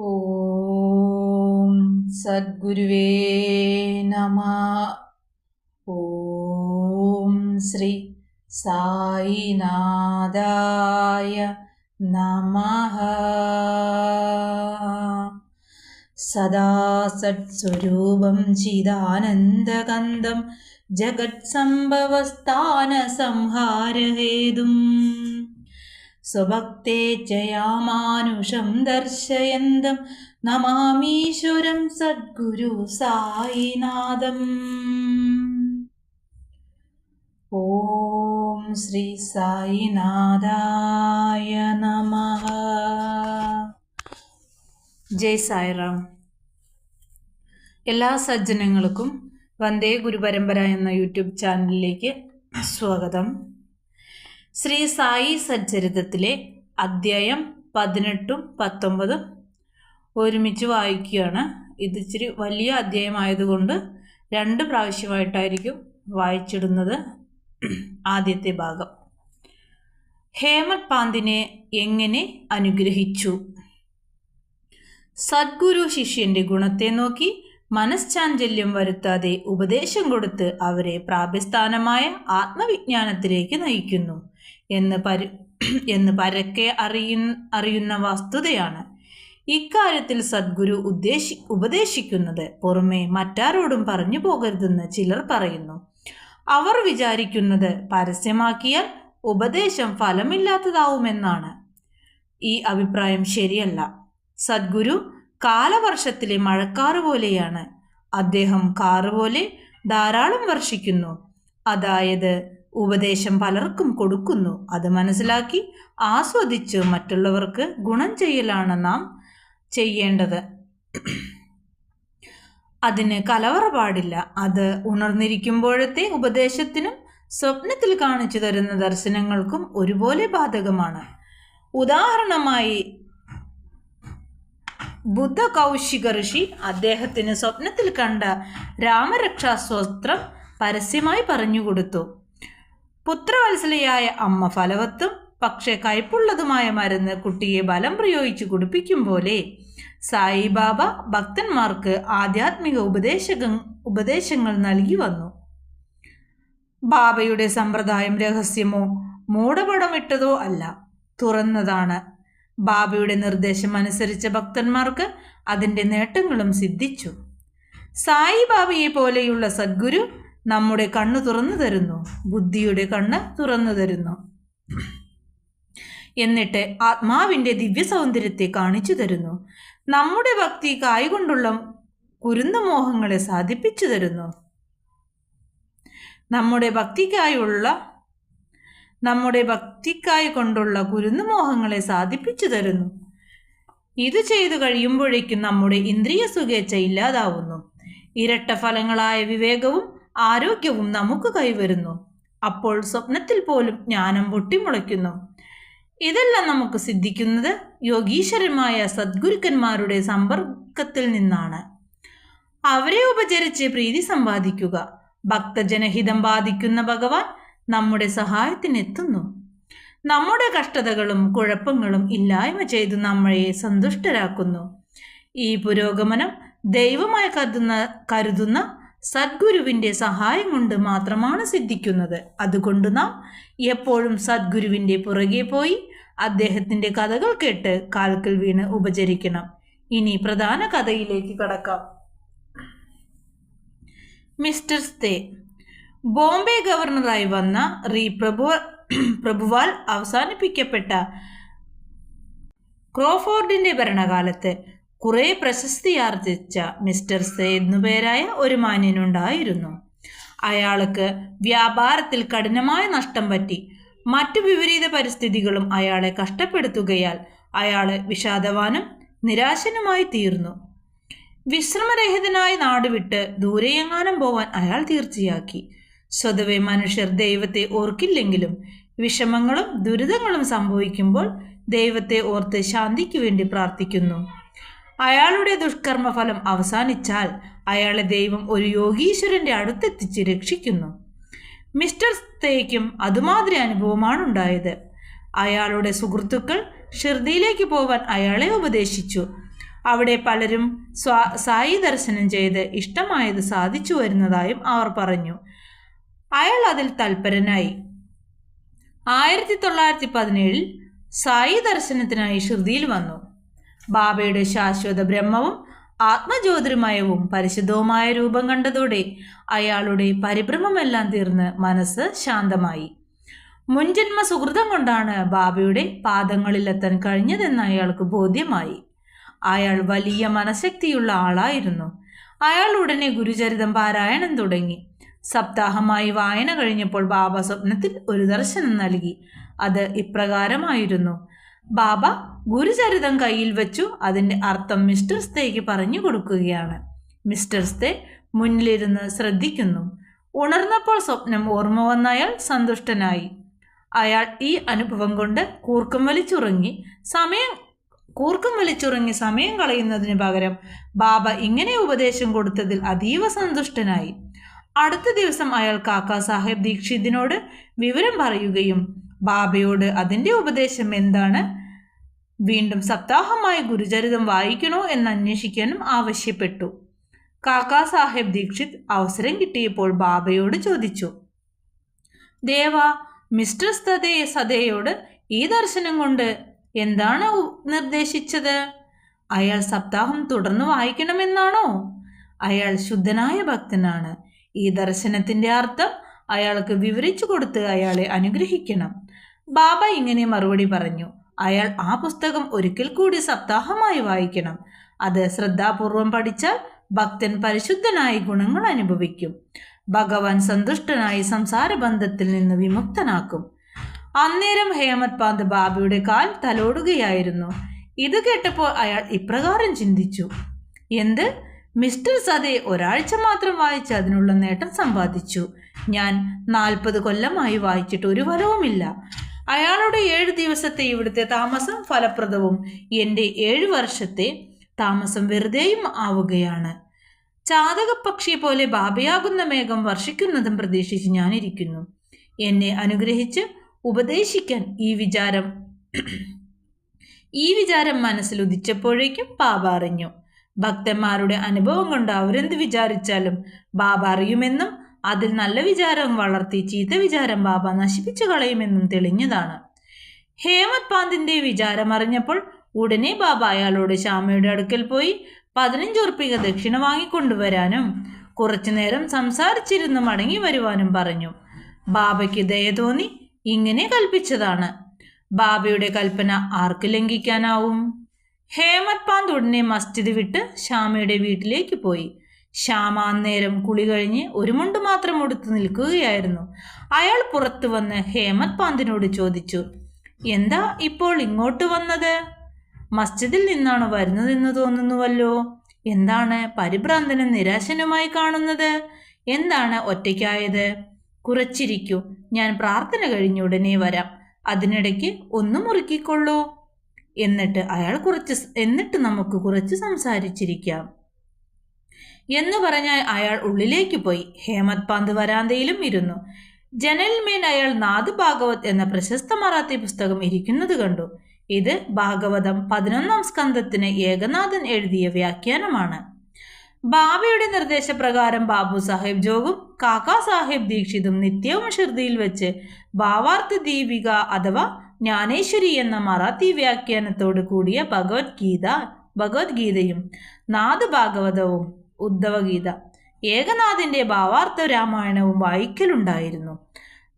ॐ सद्गुरुवे नमः। ॐ श्री साईनादाय नमः। सदा सत्स्वरूपं चिदानन्दकन्दं जगत्सम्भवस्थानसंहारहेतुम्। സ്വഭക്തേ ചയാമാനുഷം ദർശയന്തം നമാമീശ്വരം സദ്ഗുരു സായിനാഥം. ഓം ശ്രീ സായിനാഥായ നമ. ജയ് സായിറാം. എല്ലാ സജ്ജനങ്ങൾക്കും വന്ദേ ഗുരുപരമ്പര എന്ന യൂട്യൂബ് ചാനലിലേക്ക് സ്വാഗതം. ശ്രീ സായി സച്ചരിതത്തിലെ അദ്ധ്യായം പതിനെട്ടും പത്തൊമ്പതും ഒരുമിച്ച് വായിക്കുകയാണ്. ഇത് ഇച്ചിരി വലിയ അധ്യായമായതുകൊണ്ട് രണ്ട് പ്രാവശ്യമായിട്ടായിരിക്കും വായിച്ചിടുന്നത് ആദ്യത്തെ ഭാഗം. ഹേമത് പാന്തിനെ എങ്ങനെ അനുഗ്രഹിച്ചു? സദ്ഗുരു ശിഷ്യന്റെ ഗുണത്തെ നോക്കി മനഃശാഞ്ചല്യം വരുത്താതെ ഉപദേശം കൊടുത്ത് അവരെ പ്രാപ്യസ്ഥാനമായ ആത്മവിജ്ഞാനത്തിലേക്ക് നയിക്കുന്നു. എന്ന് പരു എന്ന് പരക്കെ അറിയ അറിയുന്ന വസ്തുതയാണ്. ഇക്കാര്യത്തിൽ സദ്ഗുരു ഉദ്ദേശി ഉപദേശിക്കുന്നത് പുറമേ മറ്റാരോടും പറഞ്ഞു പോകരുതെന്ന് ചിലർ പറയുന്നു. അവർ വിചാരിക്കുന്നത് പരസ്യമാക്കിയാൽ ഉപദേശം ഫലമില്ലാത്തതാവുമെന്നാണ്. ഈ അഭിപ്രായം ശരിയല്ല. സദ്ഗുരു കാലവർഷത്തിലെ മഴക്കാറ് പോലെയാണ്. അദ്ദേഹം കാറ് പോലെ ധാരാളം വർഷിക്കുന്നു. അതായത് ഉപദേശം പലർക്കും കൊടുക്കുന്നു. അത് മനസ്സിലാക്കി ആസ്വദിച്ച് മറ്റുള്ളവർക്ക് ഗുണം ചെയ്യലാണ് നാം ചെയ്യേണ്ടത്. അതിന് കലവറ പാടില്ല. അത് ഉണർന്നിരിക്കുമ്പോഴത്തെ ഉപദേശത്തിനും സ്വപ്നത്തിൽ കാണിച്ചു തരുന്ന ദർശനങ്ങൾക്കും ഒരുപോലെ ബാധകമാണ്. ഉദാഹരണമായി ബുദ്ധ കൗശിക ഋഷി അദ്ദേഹത്തിന് സ്വപ്നത്തിൽ കണ്ട രാമരക്ഷാസ്വസ്ത്രം പരസ്യമായി പറഞ്ഞുകൊടുത്തു പുത്രവത്സലയായ അമ്മ ഫലവത്തും പക്ഷെ കയ്പുള്ളതുമായ മരുന്ന് കുട്ടിയെ ബലം പ്രയോഗിച്ച് കുടിപ്പിക്കും പോലെ സായിബാബ ഭക്തന്മാർക്ക് ആധ്യാത്മിക ഉപദേശക ഉപദേശങ്ങൾ നൽകി വന്നു. ബാബയുടെ സമ്പ്രദായം രഹസ്യമോ മൂടപടമിട്ടതോ അല്ല. തുറന്നതാണ്. ബാബയുടെ നിർദ്ദേശം അനുസരിച്ച ഭക്തന്മാർക്ക് അതിന്റെ നേട്ടങ്ങളും സിദ്ധിച്ചു. സായി സായിബാബയെ പോലെയുള്ള സദ്ഗുരു നമ്മുടെ കണ്ണ് തുറന്നു തരുന്നു. ബുദ്ധിയുടെ കണ്ണ് തുറന്നു തരുന്നു. എന്നിട്ട് ആത്മാവിന്റെ ദിവ്യ സൗന്ദര്യത്തെ കാണിച്ചു തരുന്നു. നമ്മുടെ ഭക്തി കായ്കൊണ്ടുള്ള കുരുന്നുമോഹങ്ങളെ സാധിപ്പിച്ചു തരുന്നു. നമ്മുടെ ഭക്തിക്കായുള്ള നമ്മുടെ ഭക്തിക്കായി കൊണ്ടുള്ള കുരുന്നുമോഹങ്ങളെ സാധിപ്പിച്ചു തരുന്നു. ഇത് ചെയ്തു കഴിയുമ്പോഴേക്കും നമ്മുടെ ഇന്ദ്രിയ സുഖേച്ഛ ഇല്ലാതാവുന്നു. ഇരട്ട ഫലങ്ങളായ വിവേകവും ആരോഗ്യവും നമുക്ക് കൈവരുന്നു. അപ്പോൾ സ്വപ്നത്തിൽ പോലും ജ്ഞാനം പൊട്ടിമുളയ്ക്കുന്നു. ഇതെല്ലാം നമുക്ക് സിദ്ധിക്കുന്നത് യോഗീശ്വരമായ സദ്ഗുരുക്കന്മാരുടെ സമ്പർക്കത്തിൽ നിന്നാണ്. അവരെ ഉപചരിച്ച് പ്രീതി സമ്പാദിക്കുക. ഭക്തജനഹിതം ബാധിക്കുന്ന ഭഗവാൻ നമ്മുടെ സഹായത്തിനെത്തുന്നു. നമ്മുടെ കഷ്ടതകളും കുഴപ്പങ്ങളും ഇല്ലായ്മ ചെയ്ത് നമ്മളെ സന്തുഷ്ടരാക്കുന്നു. ഈ പുരോഗമനം ദൈവമായി കരുതുന്ന കരുതുന്ന സദ്ഗുരുവിന്റെ സഹായം കൊണ്ട് മാത്രമാണ് സിദ്ധിക്കുന്നത്. അതുകൊണ്ട് നാം എപ്പോഴും സദ്ഗുരുവിന്റെ പുറകെ പോയി അദ്ദേഹത്തിന്റെ കഥകൾ കേട്ട് കാൽക്കൽ വീണ് ഉപചരിക്കണം. ഇനി പ്രധാന കഥയിലേക്ക് കടക്കാം. മിസ്റ്റർ സ്തേ ബോംബെ ഗവർണറായി വന്ന റീ പ്രഭു പ്രഭുവാൽ അവസാനിപ്പിക്കപ്പെട്ട ക്രോഫോർഡിന്റെ ഭരണകാലത്ത് കുറെ പ്രശസ്തിയാർജിച്ച മിസ്റ്റർ സെയ്ദ്നു എന്നുപേരായ ഒരു മാന്യനുണ്ടായിരുന്നു. അയാൾക്ക് വ്യാപാരത്തിൽ കഠിനമായ നഷ്ടം പറ്റി. മറ്റു വിപരീത പരിസ്ഥിതികളും അയാളെ കഷ്ടപ്പെടുത്തുകയാൽ അയാൾ വിഷാദവാനും നിരാശനുമായി തീർന്നു. വിശ്രമരഹിതനായി നാടുവിട്ട് ദൂരെയെങ്ങാനും പോവാൻ അയാൾ തീർച്ചയാക്കി. സ്വതവേ മനുഷ്യർ ദൈവത്തെ ഓർക്കില്ലെങ്കിലും വിഷമങ്ങളും ദുരിതങ്ങളും സംഭവിക്കുമ്പോൾ ദൈവത്തെ ഓർത്ത് ശാന്തിക്ക് വേണ്ടി പ്രാർത്ഥിക്കുന്നു. അയാളുടെ ദുഷ്കർമ്മഫലം അവസാനിച്ചാൽ അയാളെ ദൈവം ഒരു യോഗീശ്വരന്റെ അടുത്തെത്തിച്ച് രക്ഷിക്കുന്നു. മിസ്റ്റർ സ്തേക്കും അതുമാതിരി അനുഭവമാണ് ഉണ്ടായത്. അയാളുടെ സുഹൃത്തുക്കൾ ഷിർദിയിലേക്ക് പോവാൻ അയാളെ ഉപദേശിച്ചു. അവിടെ പലരും സ്വാ സായി ദർശനം ചെയ്ത് ഇഷ്ടമായത് സാധിച്ചു വരുന്നതായും അവർ പറഞ്ഞു. അയാൾ അതിൽ തൽപരനായി. ആയിരത്തി തൊള്ളായിരത്തി പതിനേഴിൽ സായി ദർശനത്തിനായി ശ്രുതിയിൽ വന്നു. ബാബയുടെ ശാശ്വത ബ്രഹ്മവും ആത്മജ്യോതിർമയവും പരിശുദ്ധവുമായ രൂപം കണ്ടതോടെ അയാളുടെ പരിഭ്രമമെല്ലാം തീർന്ന് മനസ്സ് ശാന്തമായി. മുൻജന്മ സുഹൃതം കൊണ്ടാണ് ബാബയുടെ പാദങ്ങളിലെത്താൻ കഴിഞ്ഞതെന്ന് അയാൾക്ക് ബോധ്യമായി. അയാൾ വലിയ മനഃശക്തിയുള്ള ആളായിരുന്നു. അയാൾ ഉടനെ ഗുരുചരിതം പാരായണം തുടങ്ങി. സപ്താഹമായി വായന കഴിഞ്ഞപ്പോൾ ബാബ സ്വപ്നത്തിൽ ഒരു ദർശനം നൽകി. അത് ഇപ്രകാരമായിരുന്നു. ബാബ ഗുരുചരിതം കയ്യിൽ വെച്ചു അതിന്റെ അർത്ഥം മിസ്റ്റർ സ്തേക്ക് പറഞ്ഞു കൊടുക്കുകയാണ്. മിസ്റ്റർ സ്തേ മുന്നിലിരുന്ന് ശ്രദ്ധിക്കുന്നു. ഉണർന്നപ്പോൾ സ്വപ്നം ഓർമ്മ വന്നയാൾ സന്തുഷ്ടനായി. അയാൾ ഈ അനുഭവം കൊണ്ട് കൂർക്കം വലിച്ചുറങ്ങി സമയം കൂർക്കം വലിച്ചുറങ്ങി സമയം കളയുന്നതിന് പകരം ബാബ ഇങ്ങനെ ഉപദേശം കൊടുത്തതിൽ അതീവ സന്തുഷ്ടനായി. അടുത്ത ദിവസം അയാൾ കാക്കാ സാഹേബ് ദീക്ഷിതിനോട് വിവരം പറയുകയും ബാബയോട് അതിന്റെ ഉപദേശം എന്താണ്? വീണ്ടും സപ്താഹമായി ഗുരുചരിതം വായിക്കണോ എന്ന് അന്വേഷിക്കാനും ആവശ്യപ്പെട്ടു. കാക്കാ സാഹേബ് ദീക്ഷിത് അവസരം കിട്ടിയപ്പോൾ ബാബയോട് ചോദിച്ചു ദേവ മിസ്റ്റർ സതേ സതയോട് ഈ ദർശനം കൊണ്ട് എന്താണ് നിർദ്ദേശിച്ചത്? അയാൾ സപ്താഹം തുടർന്ന് വായിക്കണമെന്നാണോ? അയാൾ ശുദ്ധനായ ഭക്തനാണ്. ഈ ദർശനത്തിന്റെ അർത്ഥം അയാൾക്ക് വിവരിച്ചു കൊടുത്ത് അയാളെ അനുഗ്രഹിക്കണം. ബാബ ഇങ്ങനെ മറുപടി പറഞ്ഞു. അയാൾ ആ പുസ്തകം ഒരിക്കൽ കൂടി സപ്താഹമായി വായിക്കണം. അത് ശ്രദ്ധാപൂർവം പഠിച്ചാൽ ഭക്തൻ പരിശുദ്ധനായി ഗുണങ്ങൾ അനുഭവിക്കും. ഭഗവാൻ സന്തുഷ്ടനായി സംസാര ബന്ധത്തിൽ നിന്ന് വിമുക്തനാക്കും. അന്നേരം ഹേമത് പാന്ത് ബാബയുടെ കാൽ തലോടുകയായിരുന്നു. ഇത് കേട്ടപ്പോൾ അയാൾ ഇപ്രകാരം ചിന്തിച്ചു. എന്ത്? മിസ്റ്റർ സതെ ഒരാഴ്ച മാത്രം വായിച്ച് അതിനുള്ള നേട്ടം സമ്പാദിച്ചു. ഞാൻ നാൽപ്പത് കൊല്ലമായി വായിച്ചിട്ട് ഒരു ഫലവുമില്ല അയാളുടെ ഏഴ് ദിവസത്തെ ഇവിടുത്തെ താമസം ഫലപ്രദവും. എന്റെ ഏഴ് വർഷത്തെ താമസം വെറുതെയും ആവുകയാണ്. ചാതകപക്ഷി പോലെ ബാബയാകുന്ന മേഘം വർഷിക്കുന്നതും പ്രതീക്ഷിച്ച് ഞാനിരിക്കുന്നു. എന്നെ അനുഗ്രഹിച്ച് ഉപദേശിക്കാൻ ഈ വിചാരം ഈ വിചാരം മനസ്സിൽ ഉദിച്ചപ്പോഴേക്കും ബാബ അറിഞ്ഞു. ഭക്തന്മാരുടെ അനുഭവം കൊണ്ട് അവരെന്ത് വിചാരിച്ചാലും ബാബ അറിയുമെന്നും അതിൽ നല്ല വിചാരം വളർത്തി ചീത്ത വിചാരം ബാബ നശിപ്പിച്ചു കളയുമെന്നും തെളിഞ്ഞതാണ്. ഹേമത് പാന്തിന്റെ വിചാരം അറിഞ്ഞപ്പോൾ ഉടനെ ബാബ അയാളോട് ശ്യാമയുടെ അടുക്കൽ പോയി പതിനഞ്ചുറുപ്പിക ദക്ഷിണ വാങ്ങിക്കൊണ്ടുവരാനും കുറച്ചു നേരം സംസാരിച്ചിരുന്ന് മടങ്ങി വരുവാനും പറഞ്ഞു. ബാബയ്ക്ക് ദയ തോന്നി ഇങ്ങനെ കൽപ്പിച്ചതാണ്. ബാബയുടെ കൽപ്പന ആർക്ക് ലംഘിക്കാനാവും? ഹേമത് പാന്ത് ഉടനെ മസ്ജിദ് വിട്ട് ശ്യാമയുടെ വീട്ടിലേക്ക് പോയി. ശ്യാമ അന്നേരം കുളി കഴിഞ്ഞ് ഒരു മുണ്ട് മാത്രം ഉടുത്ത് നിൽക്കുകയായിരുന്നു. അയാൾ പുറത്തു വന്ന് ഹേമത് പാന്തിനോട് ചോദിച്ചു എന്താ ഇപ്പോൾ ഇങ്ങോട്ട് വന്നത്? മസ്ജിദിൽ നിന്നാണ് വരുന്നതെന്ന് തോന്നുന്നുവല്ലോ? എന്താണ് പരിഭ്രാന്തനും നിരാശനുമായി കാണുന്നത്? എന്താണ് ഒറ്റയ്ക്കായത്? കുറച്ചിരിക്കൂ ഞാൻ പ്രാർത്ഥന കഴിഞ്ഞ ഉടനെ വരാം. അതിനിടയ്ക്ക് ഒന്ന് മുറുക്കിക്കൊള്ളൂ. എന്നിട്ട് അയാൾ കുറച്ച് എന്നിട്ട് നമുക്ക് കുറച്ച് സംസാരിച്ചിരിക്കാം. എന്ന് പറഞ്ഞാൽ അയാൾ ഉള്ളിലേക്ക് പോയി. ഹേമത് പാന്ത് വരാന്തയിലും ഇരുന്നു. ജനൽമേൽ അയാൾ നാദ് ഭാഗവത് എന്ന പ്രശസ്ത മറാത്തി പുസ്തകം ഇരിക്കുന്നത് കണ്ടു. ഇത് ഭാഗവതം പതിനൊന്നാം സ്കന്ധത്തിന് ഏകനാഥൻ എഴുതിയ വ്യാഖ്യാനമാണ്. ബാബയുടെ നിർദ്ദേശപ്രകാരം ബാബു സാഹിബ് ജോഗും കാക്കാ സാഹിബ് ദീക്ഷിതും നിത്യവും ഷിർദിയിൽ വെച്ച് ഭാവാർത്ഥ ദീപിക അഥവാ ജ്ഞാനേശ്വരി എന്ന മറാത്തി വ്യാഖ്യാനത്തോട് കൂടിയ ഭഗവത്ഗീത ഭഗവത്ഗീതയും നാദ് ഭാഗവതവും ഉദ്ധവഗീത. ഏകനാഥിന്റെ ഭാവാർത്ഥ രാമായണവും വായിക്കലുണ്ടായിരുന്നു.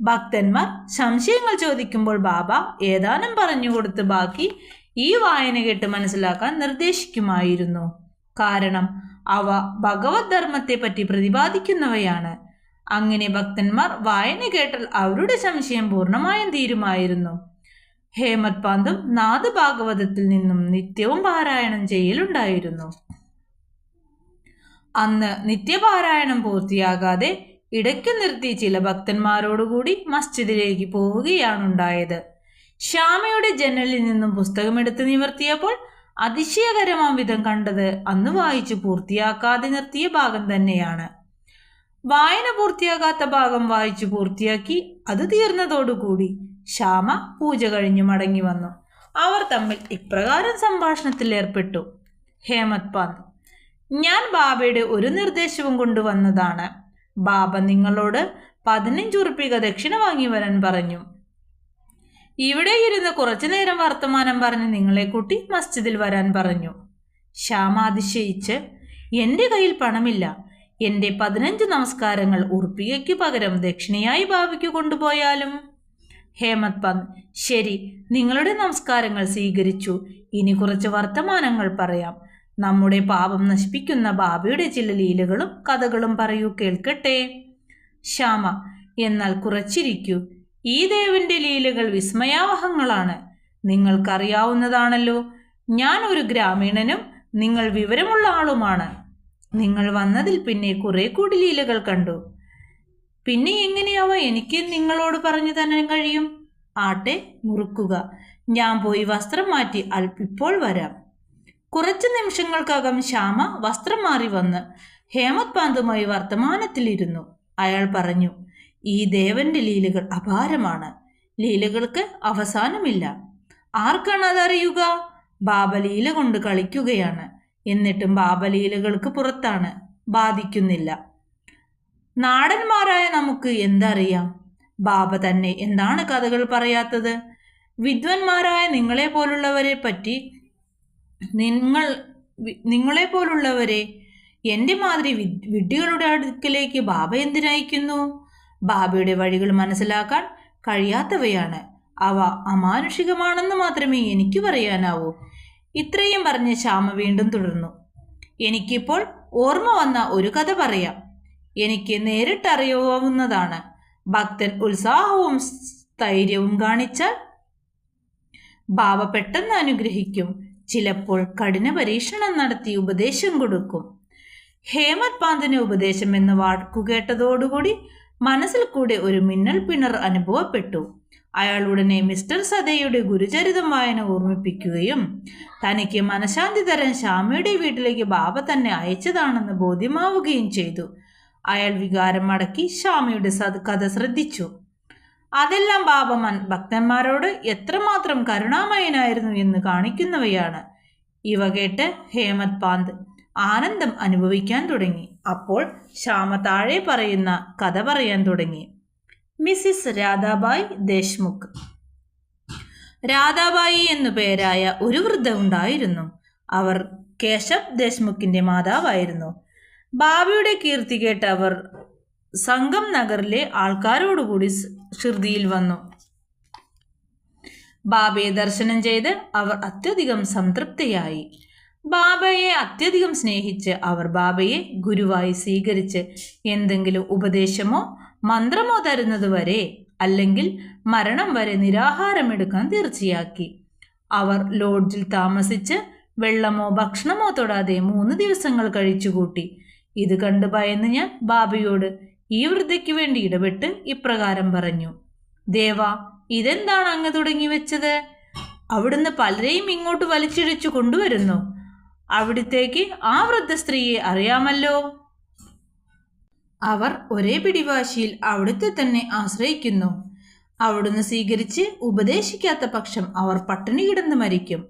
ഭക്തന്മാർ സംശയങ്ങൾ ചോദിക്കുമ്പോൾ ബാബ ഏതാനും പറഞ്ഞു കൊടുത്ത് ബാക്കി ഈ വായന കേട്ട് മനസ്സിലാക്കാൻ നിർദ്ദേശിക്കുമായിരുന്നു. കാരണം അവ ഭഗവത് ധർമ്മത്തെ പറ്റി പ്രതിപാദിക്കുന്നവയാണ്. അങ്ങനെ ഭക്തന്മാർ വായന കേട്ടാൽ അവരുടെ സംശയം പൂർണമായും തീരുമായിരുന്നു. ഹേമത് പാന്തും നാദ് ഭാഗവതത്തിൽ നിന്നും നിത്യവും പാരായണം ചെയ്യലുണ്ടായിരുന്നു. അന്ന് നിത്യപാരായണം പൂർത്തിയാകാതെ ഇടയ്ക്ക് നിർത്തി ചില ഭക്തന്മാരോടുകൂടി മസ്ജിദിലേക്ക് പോവുകയാണുണ്ടായത്. ശ്യാമയുടെ ജനലിൽ നിന്നും പുസ്തകമെടുത്ത് നിവർത്തിയപ്പോൾ അതിശയകരമാം വിധം കണ്ടത് അന്ന് വായിച്ചു പൂർത്തിയാക്കാതെ നിർത്തിയ ഭാഗം തന്നെയാണ്. വായന പൂർത്തിയാകാത്ത ഭാഗം വായിച്ചു പൂർത്തിയാക്കി അത് തീർന്നതോടുകൂടി ശ്യാമ പൂജ കഴിഞ്ഞു മടങ്ങി വന്നു. അവർ തമ്മിൽ ഇപ്രകാരം സംഭാഷണത്തിൽ ഏർപ്പെട്ടു. ഹേമത് പാന്ത്. ഞാൻ ബാബയുടെ ഒരു നിർദ്ദേശവും കൊണ്ടുവന്നതാണ്. ബാബ നിങ്ങളോട് പതിനഞ്ച് ഉറുപ്പിക ദക്ഷിണ വാങ്ങി വരാൻ പറഞ്ഞു. ഇവിടെ ഇരുന്ന് കുറച്ചു നേരം വർത്തമാനം പറഞ്ഞ് നിങ്ങളെ കൂട്ടി മസ്ജിദിൽ വരാൻ പറഞ്ഞു. ശ്യാമ അതിശയിച്ച് എന്റെ കയ്യിൽ പണമില്ല. എന്റെ പതിനഞ്ച് നമസ്കാരങ്ങൾ ഉറുപ്പികയ്ക്ക് പകരം ദക്ഷിണയായി ബാബയ്ക്ക് കൊണ്ടുപോയാലും? ഹേമത് പന്ത് ശരി നിങ്ങളുടെ നമസ്കാരങ്ങൾ സ്വീകരിച്ചു. ഇനി കുറച്ച് വർത്തമാനങ്ങൾ പറയാം. നമ്മുടെ പാപം നശിപ്പിക്കുന്ന ബാബയുടെ ചില ലീലകളും കഥകളും പറയൂ കേൾക്കട്ടെ. ശ്യാമ എന്നാൽ കുറച്ചിരിക്കൂ. ഈ ദേവന്റെ ലീലകൾ വിസ്മയാവഹങ്ങളാണ്. നിങ്ങൾക്കറിയാവുന്നതാണല്ലോ. ഞാൻ ഒരു ഗ്രാമീണനും നിങ്ങൾ വിവരമുള്ള ആളുമാണ്. നിങ്ങൾ വന്നതിൽ പിന്നെ കുറെ കൂടി ലീലകൾ കണ്ടു. പിന്നെ എങ്ങനെയാവ എനിക്ക് നിങ്ങളോട് പറഞ്ഞു തന്നെ കഴിയും? ആട്ടെ മുറുക്കുക. ഞാൻ പോയി വസ്ത്രം മാറ്റി അൽപ്പിപ്പോൾ വരാം. കുറച്ച് നിമിഷങ്ങൾക്കകം ശ്യാമ വസ്ത്രം മാറി വന്ന് ഹേമത് പാന്തുമായി വർത്തമാനത്തിലിരുന്നു. അയാൾ പറഞ്ഞു ഈ ദേവന്റെ ലീലകൾ അപാരമാണ്. ലീലകൾക്ക് അവസാനമില്ല. ആർക്കാണ് അതറിയുക? ബാബലീല കൊണ്ട് കളിക്കുകയാണ്. എന്നിട്ടും ബാബലീലകൾക്ക് പുറത്താണ്. ബാധിക്കുന്നില്ല. നാടന്മാരായ നമുക്ക് എന്തറിയാം? ബാബ തന്നെ എന്താണ് കഥകൾ പറയാത്തത്? വിദ്വന്മാരായ നിങ്ങളെ പോലുള്ളവരെ പറ്റി നിങ്ങൾ നിങ്ങളെ പോലുള്ളവരെ എന്റെ മാതിരി വിഡ്ഢികളുടെ അടുക്കിലേക്ക് ബാബ എന്തിനയക്കുന്നു? ബാബയുടെ വഴികൾ മനസ്സിലാക്കാൻ കഴിയാത്തവയാണ്. അവ അമാനുഷികമാണെന്ന് മാത്രമേ എനിക്ക് പറയാനാവൂ. ഇത്രയും പറഞ്ഞ് ശ്യാമ വീണ്ടും തുടർന്നു. എനിക്കിപ്പോൾ ഓർമ്മ വന്ന ഒരു കഥ പറയാം. എനിക്ക് നേരിട്ടറിയാവുന്നതാണ് ഭക്തൻ ഉത്സാഹവും സ്ഥൈര്യവും കാണിച്ചാൽ ബാബ പെട്ടെന്ന് അനുഗ്രഹിക്കും. ചിലപ്പോൾ കഠിന പരീക്ഷണം നടത്തി ഉപദേശം കൊടുക്കും. ഹേമത് പാന്തിന് ഉപദേശം എന്ന വാക്കു കേട്ടതോടുകൂടി മനസ്സിൽ കൂടെ ഒരു മിന്നൽ പിണർ അനുഭവപ്പെട്ടു. അയാൾ ഉടനെ മിസ്റ്റർ സദയുടെ ഗുരുചരിതം വായന ഓർമ്മിപ്പിക്കുകയും തനിക്ക് മനഃശാന്തി തരാൻ ശ്യാമയുടെ വീട്ടിലേക്ക് ബാബ തന്നെ അയച്ചതാണെന്ന് ബോധ്യമാവുകയും ചെയ്തു. അയാൾ വികാരം അടക്കി ശ്യാമയുടെ കഥ ശ്രദ്ധിച്ചു. അതെല്ലാം ബാബമൻ ഭക്തന്മാരോട് എത്രമാത്രം കരുണാമയനായിരുന്നു എന്ന് കാണിക്കുന്നവയാണ്. ഇവ കേട്ട് ഹേമത് പാന്ത് ആനന്ദം അനുഭവിക്കാൻ തുടങ്ങി. അപ്പോൾ ശ്യാമ താഴെ പറയുന്ന കഥ പറയാൻ തുടങ്ങി. മിസ്സിസ് രാധാബായ് ദേശ്മുഖ്. രാധാബായി എന്നു പേരായ ഒരു വൃദ്ധ ഉണ്ടായിരുന്നു. അവർ കേശവ് ദേശ്മുഖിന്റെ മാതാവായിരുന്നു. ബാബയുടെ കീർത്തി കേട്ട് അവർ സംഘം നഗറിലെ ആൾക്കാരോടുകൂടി ഷിർദിയിൽ വന്നു. ബാബയെ ദർശനം ചെയ്ത് അവർ അത്യധികം സംതൃപ്തിയായി. ബാബയെ അത്യധികം സ്നേഹിച്ച് അവർ ബാബയെ ഗുരുവായി സ്വീകരിച്ച് എന്തെങ്കിലും ഉപദേശമോ മന്ത്രമോ തരുന്നതുവരെ അല്ലെങ്കിൽ മരണം വരെ നിരാഹാരമെടുക്കാൻ തീർച്ചയാക്കി. അവർ ലോഡ്ജിൽ താമസിച്ച് വെള്ളമോ ഭക്ഷണമോ തൊടാതെ മൂന്ന് ദിവസങ്ങൾ കഴിച്ചുകൂട്ടി. ഇത് കണ്ട് ഭയന്ന് ഞാൻ ബാബയോട് ഈ വൃദ്ധയ്ക്ക് വേണ്ടി ഇടപെട്ട് ഇപ്രകാരം പറഞ്ഞു ദേവ ഇതെന്താണ് അങ്ങ് തുടങ്ങി വെച്ചത്? അവിടുന്ന് പലരെയും ഇങ്ങോട്ട് വലിച്ചിഴച്ചു കൊണ്ടുവരുന്നു. അവിടുത്തേക്ക് ആ വൃദ്ധ സ്ത്രീയെ അറിയാമല്ലോ. അവർ ഒരേ പിടിവാശിയിൽ അവിടുത്തെ തന്നെ ആശ്രയിക്കുന്നു. അവിടുന്ന് സ്വീകരിച്ച് ഉപദേശിക്കാത്ത പക്ഷം അവർ പട്ടിണി കിടന്ന് മരിക്കും.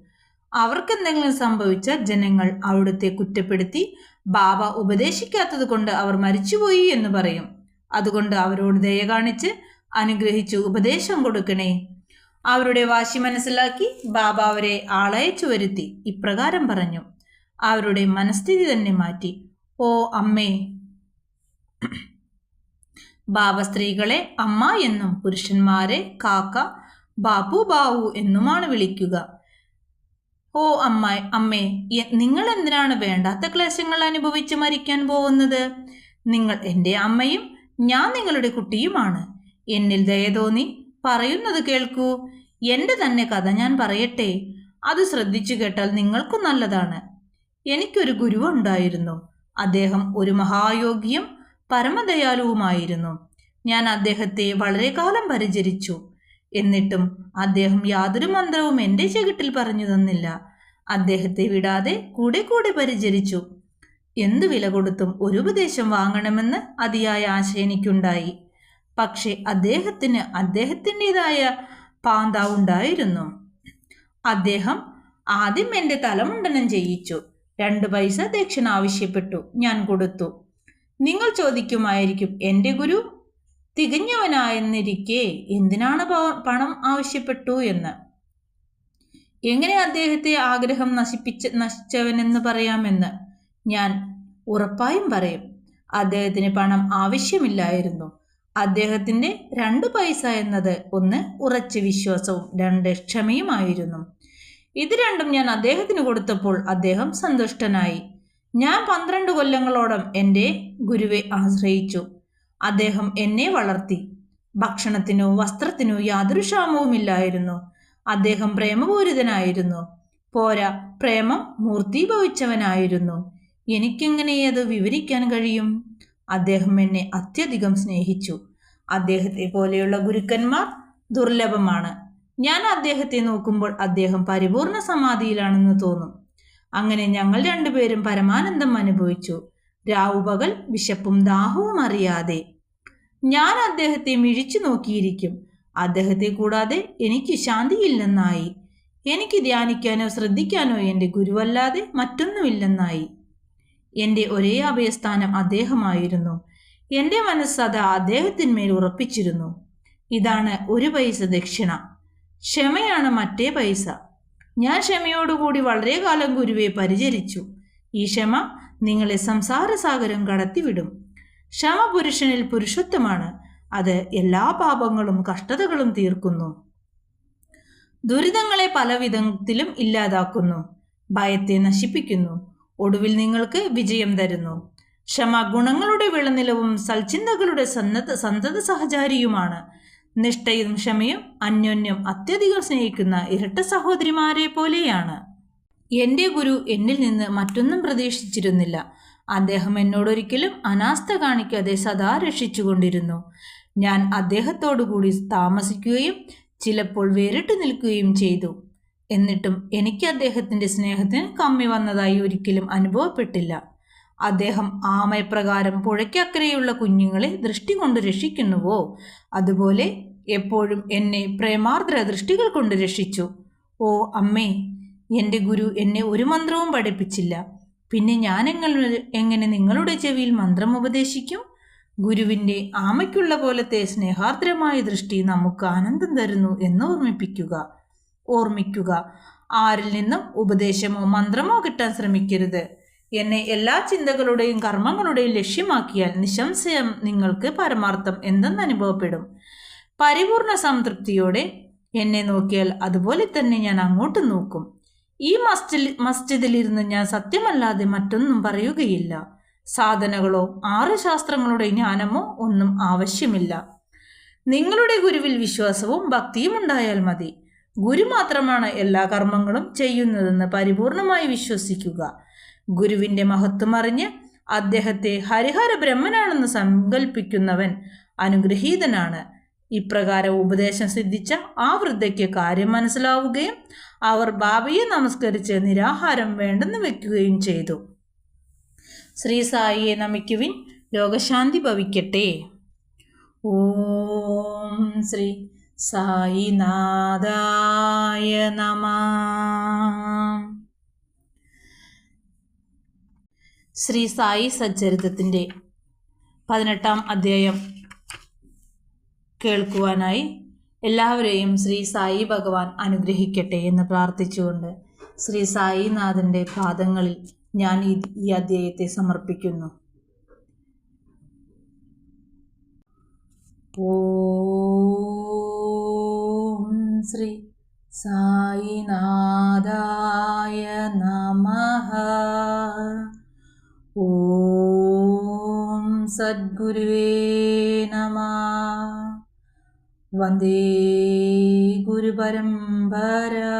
അവർക്കെന്തെങ്കിലും സംഭവിച്ച ജനങ്ങൾ അവിടുത്തെ കുറ്റപ്പെടുത്തി ബാബ ഉപദേശിക്കാത്തത് കൊണ്ട് അവർ മരിച്ചുപോയി എന്ന് പറയും. അതുകൊണ്ട് അവരോട് ദയ കാണിച്ച് അനുഗ്രഹിച്ച് ഉപദേശം കൊടുക്കണേ. അവരുടെ വാശി മനസ്സിലാക്കി ബാബ അവരെ ആളയച്ചു വരുത്തി. ഇപ്രകാരം പറഞ്ഞു. അവരുടെ മനസ്ഥിതി തന്നെ മാറ്റി. ഓ അമ്മേ. ബാബ സ്ത്രീകളെ അമ്മ എന്നും പുരുഷന്മാരെ കാക്ക ബാബു ബാവു എന്നുമാണ് വിളിക്കുക. ഓ അമ്മായി അമ്മേ നിങ്ങൾ എന്തിനാണ് വേണ്ടാത്ത ക്ലേശങ്ങൾ അനുഭവിച്ച് മരിക്കാൻ പോകുന്നത്? നിങ്ങൾ എന്റെ അമ്മയും ഞാൻ നിങ്ങളുടെ കുട്ടിയുമാണ്. എന്നിൽ ദയ തോന്നി പറയുന്നത് കേൾക്കൂ. എന്റെ തന്നെ കഥ ഞാൻ പറയട്ടെ. അത് ശ്രദ്ധിച്ചു കേട്ടാൽ നിങ്ങൾക്കും നല്ലതാണ്. എനിക്കൊരു ഗുരു ഉണ്ടായിരുന്നു. അദ്ദേഹം ഒരു മഹായോഗിയും പരമദയാലുവുമായിരുന്നു. ഞാൻ അദ്ദേഹത്തെ വളരെ കാലം പരിചരിച്ചു. എന്നിട്ടും അദ്ദേഹം യാതൊരു മന്ത്രവും എന്റെ ചെകിട്ടിൽ പറഞ്ഞു തന്നില്ല. അദ്ദേഹത്തെ വിടാതെ കൂടെ കൂടെ പരിചരിച്ചു. എന്തു വില കൊടുത്തും ഒരു ഉപദേശം വാങ്ങണമെന്ന് അതിയായ ആശ എനിക്കുണ്ടായി. പക്ഷെ അദ്ദേഹത്തിന് അദ്ദേഹത്തിന്റെതായ പാന്ത ഉണ്ടായിരുന്നു അദ്ദേഹം ആദ്യം എന്റെ തലമുണ്ടനം ചെയ്യിച്ചു. രണ്ട് പൈസ ദക്ഷിണ ആവശ്യപ്പെട്ടു. ഞാൻ കൊടുത്തു. നിങ്ങൾ ചോദിക്കുമായിരിക്കും എന്റെ ഗുരു തികഞ്ഞവനായെന്നിരിക്കെ എന്തിനാണ് പണം ആവശ്യപ്പെട്ടു എന്ന്? എങ്ങനെ അദ്ദേഹത്തെ ആഗ്രഹം നശിപ്പിച്ച നശിച്ചവനെന്ന് പറയാമെന്ന് ഞാൻ ഉറപ്പായും പറയും. അദ്ദേഹത്തിന് പണം ആവശ്യമില്ലായിരുന്നു. അദ്ദേഹത്തിന്റെ രണ്ട് പൈസ എന്നത് ഒന്ന് ഉറച്ച വിശ്വാസവും രണ്ട് ക്ഷമയുമായിരുന്നു. ഇത് രണ്ടും ഞാൻ അദ്ദേഹത്തിന് കൊടുത്തപ്പോൾ അദ്ദേഹം സന്തുഷ്ടനായി. ഞാൻ പന്ത്രണ്ട് കൊല്ലങ്ങളോളം എന്റെ ഗുരുവെ ആശ്രയിച്ചു. അദ്ദേഹം എന്നെ വളർത്തി. ഭക്ഷണത്തിനോ വസ്ത്രത്തിനോ യാതൊരു ക്ഷാമവുമില്ലായിരുന്നു. അദ്ദേഹം പ്രേമപൂരിതനായിരുന്നു. പോരാ പ്രേമം മൂർത്തീഭവിച്ചവനായിരുന്നു. എനിക്കെങ്ങനെ അത് വിവരിക്കാൻ കഴിയും? അദ്ദേഹം എന്നെ അത്യധികം സ്നേഹിച്ചു. അദ്ദേഹത്തെ പോലെയുള്ള ഗുരുക്കന്മാർ ദുർലഭമാണ്. ഞാൻ അദ്ദേഹത്തെ നോക്കുമ്പോൾ അദ്ദേഹം പരിപൂർണ സമാധിയിലാണെന്ന് തോന്നും. അങ്ങനെ ഞങ്ങൾ രണ്ടുപേരും പരമാനന്ദം അനുഭവിച്ചു. രാവുപകൽ വിശപ്പും ദാഹവും അറിയാതെ. ഞാൻ അദ്ദേഹത്തെ മിഴിച്ചു നോക്കിയിരിക്കും. അദ്ദേഹത്തെ കൂടാതെ എനിക്ക് ശാന്തിയില്ലെന്നായി. എനിക്ക് ധ്യാനിക്കാനോ ശ്രദ്ധിക്കാനോ എന്റെ ഗുരുവല്ലാതെ മറ്റൊന്നുമില്ലെന്നായി. എന്റെ ഒരേ അഭയസ്ഥാനം അദ്ദേഹമായിരുന്നു. എന്റെ മനസ്സത അദ്ദേഹത്തിന്മേൽ ഉറപ്പിച്ചിരുന്നു. ഇതാണ് ഒരു പൈസ ദക്ഷിണ. ക്ഷമയാണ് മറ്റേ പൈസ. ഞാൻ ക്ഷമയോടുകൂടി വളരെ കാലം ഗുരുവെ പരിചരിച്ചു. ഈ ക്ഷമ നിങ്ങളെ സംസാരസാഗരം കടത്തിവിടും. ക്ഷമ പുരുഷനിൽ പുരുഷത്വമാണ്. അത് എല്ലാ പാപങ്ങളും കഷ്ടതകളും തീർക്കുന്നു. ദുരിതങ്ങളെ പല വിധത്തിലും ഇല്ലാതാക്കുന്നു. ഭയത്തെ നശിപ്പിക്കുന്നു. ഒടുവിൽ നിങ്ങൾക്ക് വിജയം തരുന്നു. ക്ഷമ ഗുണങ്ങളുടെ വിളനിലവും സൽചിന്തകളുടെ സന്നദ്ധ സന്തത സഹചാരിയുമാണ്. നിഷ്ഠയും ക്ഷമയും അന്യോന്യം അത്യധികം സ്നേഹിക്കുന്ന ഇരട്ട സഹോദരിമാരെ പോലെയാണ്. എന്റെ ഗുരു എന്നിൽ നിന്ന് മറ്റൊന്നും പ്രതീക്ഷിച്ചിരുന്നില്ല. അദ്ദേഹം എന്നോടൊരിക്കലും അനാസ്ഥ കാണിക്കാതെ സദാ രക്ഷിച്ചുകൊണ്ടിരുന്നു. ഞാൻ അദ്ദേഹത്തോടുകൂടി താമസിക്കുകയും ചിലപ്പോൾ വേറിട്ട് നിൽക്കുകയും ചെയ്തു. എന്നിട്ടും എനിക്ക് അദ്ദേഹത്തിന്റെ സ്നേഹത്തിന് കമ്മി വന്നതായി ഒരിക്കലും അനുഭവപ്പെട്ടില്ല. അദ്ദേഹം ആമയപ്രകാരം പുഴയ്ക്കക്കരയുള്ള കുഞ്ഞുങ്ങളെ ദൃഷ്ടി കൊണ്ട് രക്ഷിക്കുന്നുവോ? അതുപോലെ എപ്പോഴും എന്നെ പ്രേമാർദ്ര ദൃഷ്ടികൾ കൊണ്ട് രക്ഷിച്ചു. ഓ അമ്മേ എന്റെ ഗുരു എന്നെ ഒരു മന്ത്രവും പഠിപ്പിച്ചില്ല. പിന്നെ ഞാൻ എങ്ങനെ നിങ്ങളുടെ ചെവിയിൽ മന്ത്രം ഉപദേശിക്കും? ഗുരുവിന്റെ ആമയ്ക്കുള്ള പോലത്തെ സ്നേഹാർദ്രമായ ദൃഷ്ടി നമുക്ക് ആനന്ദം തരുന്നു എന്ന് ഓർമ്മിപ്പിക്കുക. ഓർമ്മിക്കുക. ആരിൽ നിന്നും ഉപദേശമോ മന്ത്രമോ കിട്ടാൻ ശ്രമിക്കരുത്. എന്നെ എല്ലാ ചിന്തകളുടെയും കർമ്മങ്ങളുടെയും ലക്ഷ്യമാക്കിയാൽ നിശംശയം നിങ്ങൾക്ക് പരമാർത്ഥം എന്തെന്ന് അനുഭവപ്പെടും. പരിപൂർണ സംതൃപ്തിയോടെ എന്നെ നോക്കിയാൽ അതുപോലെ തന്നെ ഞാൻ അങ്ങോട്ട് നോക്കും. ഈ മസ്ജിൽ മസ്ജിദിലിരുന്ന് ഞാൻ സത്യമല്ലാതെ മറ്റൊന്നും പറയുകയില്ല. സാധനകളോ ആറ് ശാസ്ത്രങ്ങളുടെ ജ്ഞാനമോ ഒന്നും ആവശ്യമില്ല. നിങ്ങളുടെ ഗുരുവിൽ വിശ്വാസവും ഭക്തിയും ഉണ്ടായാൽ മതി. ഗുരു മാത്രമാണ് എല്ലാ കർമ്മങ്ങളും ചെയ്യുന്നതെന്ന് പരിപൂർണമായി വിശ്വസിക്കുക. ഗുരുവിന്റെ മഹത്വം അറിഞ്ഞ് അദ്ദേഹത്തെ ഹരിഹര ബ്രഹ്മനാണെന്ന് സങ്കല്പിക്കുന്നവൻ അനുഗ്രഹീതനാണ്. ഇപ്രകാരം ഉപദേശം സിദ്ധിച്ച ആ വൃദ്ധയ്ക്ക് കാര്യം മനസ്സിലാവുകയും അവർ ബാബയെ നമസ്കരിച്ച് നിരാഹാരം വേണ്ടെന്ന് വെക്കുകയും ചെയ്തു. ശ്രീ സായിയെ നമിക്കുവിൻ ലോകശാന്തി ഭവിക്കട്ടെ. ഓം ശ്രീ സായിനാഥായ നമ. ശ്രീ സായി സച്ചരിതത്തിന്റെ പതിനെട്ടാം അധ്യായം. കേൾക്കുവാനായി എല്ലാവരെയും ശ്രീ സായി ഭഗവാൻ അനുഗ്രഹിക്കട്ടെ എന്ന് പ്രാർത്ഥിച്ചുകൊണ്ട് ശ്രീ സായിനാഥന്റെ പാദങ്ങളിൽ ഞാൻ ഈ അധ്യായത്തെ സമർപ്പിക്കുന്നു. ഓം ശ്രീ സായിനാഥായ നമ. ഓം സദ്ഗുരുവേ നമ. वन्दे गुरुपरम्परा।